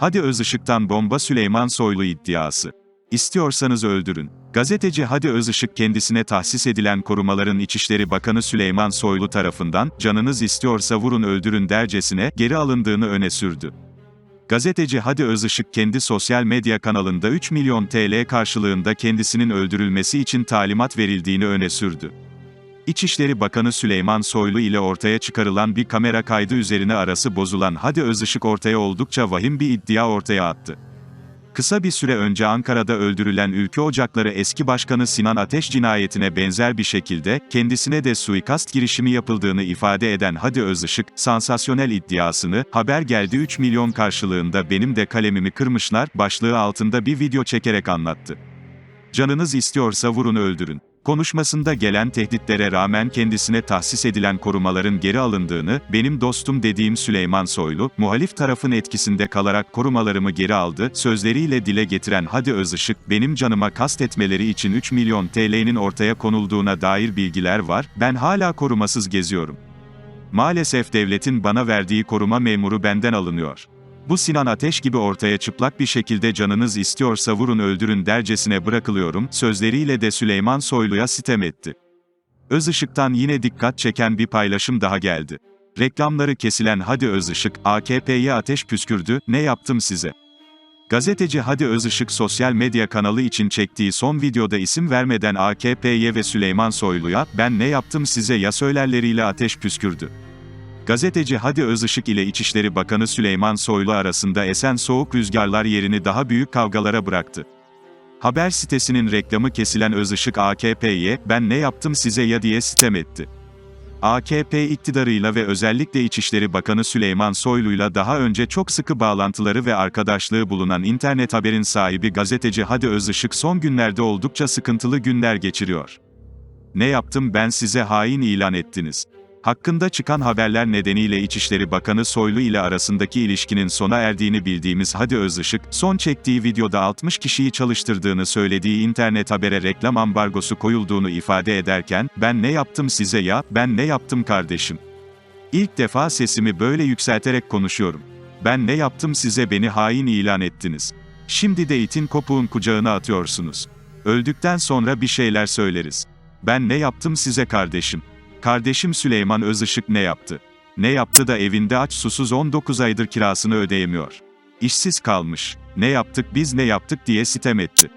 Hadi Özışık'tan bomba Süleyman Soylu iddiası. İstiyorsanız öldürün. Gazeteci Hadi Özışık kendisine tahsis edilen korumaların İçişleri Bakanı Süleyman Soylu tarafından, canınız istiyorsa vurun öldürün dercesine, geri alındığını öne sürdü. Gazeteci Hadi Özışık kendi sosyal medya kanalında 3 milyon TL karşılığında kendisinin öldürülmesi için talimat verildiğini öne sürdü. İçişleri Bakanı Süleyman Soylu ile ortaya çıkarılan bir kamera kaydı üzerine arası bozulan Hadi Özışık ortaya oldukça vahim bir iddia ortaya attı. Kısa bir süre önce Ankara'da öldürülen Ülke Ocakları eski başkanı Sinan Ateş cinayetine benzer bir şekilde, kendisine de suikast girişimi yapıldığını ifade eden Hadi Özışık, sansasyonel iddiasını, haber geldi 3 milyon karşılığında benim de kalemimi kırmışlar, başlığı altında bir video çekerek anlattı. Canınız istiyorsa vurun öldürün. Konuşmasında gelen tehditlere rağmen kendisine tahsis edilen korumaların geri alındığını, benim dostum dediğim Süleyman Soylu, muhalif tarafın etkisinde kalarak korumalarımı geri aldı, sözleriyle dile getiren Hadi Özışık, benim canıma kastetmeleri için 3 milyon TL'nin ortaya konulduğuna dair bilgiler var, ben hala korumasız geziyorum. Maalesef devletin bana verdiği koruma memuru benden alınıyor. Bu Sinan Ateş gibi ortaya çıplak bir şekilde canınız istiyorsa vurun öldürün dercesine bırakılıyorum, sözleriyle de Süleyman Soylu'ya sitem etti. Özışık'tan yine dikkat çeken bir paylaşım daha geldi. Reklamları kesilen Hadi Özışık, AKP'ye ateş püskürdü, ne yaptım size? Gazeteci Hadi Özışık sosyal medya kanalı için çektiği son videoda isim vermeden AKP'ye ve Süleyman Soylu'ya, ben ne yaptım size ya söylerleriyle ateş püskürdü. Gazeteci Hadi Özışık ile İçişleri Bakanı Süleyman Soylu arasında esen soğuk rüzgarlar yerini daha büyük kavgalara bıraktı. Haber sitesinin reklamı kesilen Özışık AKP'ye, ben ne yaptım size ya diye sitem etti. AKP iktidarıyla ve özellikle İçişleri Bakanı Süleyman Soylu'yla daha önce çok sıkı bağlantıları ve arkadaşlığı bulunan internet haberin sahibi gazeteci Hadi Özışık son günlerde oldukça sıkıntılı günler geçiriyor. Ne yaptım ben size hain ilan ettiniz. Hakkında çıkan haberler nedeniyle İçişleri Bakanı Soylu ile arasındaki ilişkinin sona erdiğini bildiğimiz Hadi Özışık, son çektiği videoda 60 kişiyi çalıştırdığını söylediği internet habere reklam ambargosu koyulduğunu ifade ederken, ben ne yaptım size ya, ben ne yaptım kardeşim. İlk defa sesimi böyle yükselterek konuşuyorum. Ben ne yaptım size beni hain ilan ettiniz. Şimdi de itin kopuğun kucağına atıyorsunuz. Öldükten sonra bir şeyler söyleriz. Ben ne yaptım size kardeşim. Kardeşim Süleyman Özışık ne yaptı? Ne yaptı da evinde aç susuz 19 aydır kirasını ödeyemiyor. İşsiz kalmış. Ne yaptık biz ne yaptık diye sitem etti.